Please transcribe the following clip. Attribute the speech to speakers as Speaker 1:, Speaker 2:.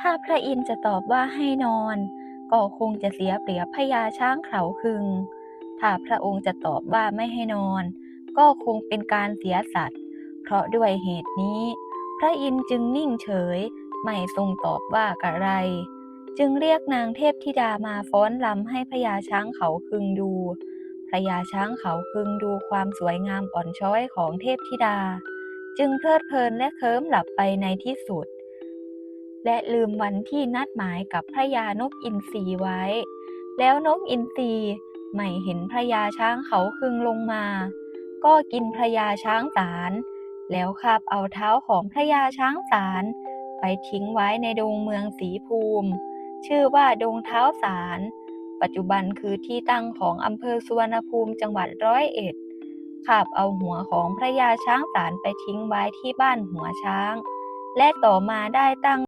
Speaker 1: ถ้าพระอินทร์จะตอบว่าให้นอน ก็คงจะเสียเปรียบพญาช้างเขาคึง ถ้าพระองค์จะตอบว่าไม่ให้นอน ก็คงเป็นการเสียสัตว์ เพราะด้วยเหตุนี้ พระอินทร์จึงนิ่งเฉย ไม่ทรงตอบว่าอะไร จึงเรียกนางเทพธิดามาฟ้อนรำให้พญาช้างเขาคึงดูพญาช้างเขาคึงดูความสวยงามอ่อนช้อยของเทพธิดา จึงเพลิดเพลินและเคลิ้มหลับไปในที่สุด และลืมวันที่นัดหมายกับพระยานกอินทรีไว้ แล้วนกอินทรีไม่เห็นพระยาช้างเขาคึงลงมา ก็กินพระยาช้างสาร แล้วคาบเอาเท้าของพระยาช้างสาร ไปทิ้งไว้ในดงเมืองสีภูมิ ชื่อว่าดงเท้าสาร ปัจจุบันคือที่ตั้งของอำเภอสุวรรณภูมิจังหวัดร้อยเอ็ดคาบเอาหัวของพระยาช้างสารไปทิ้งไว้ที่บ้านหัวช้าง และต่อมาได้ตั้ง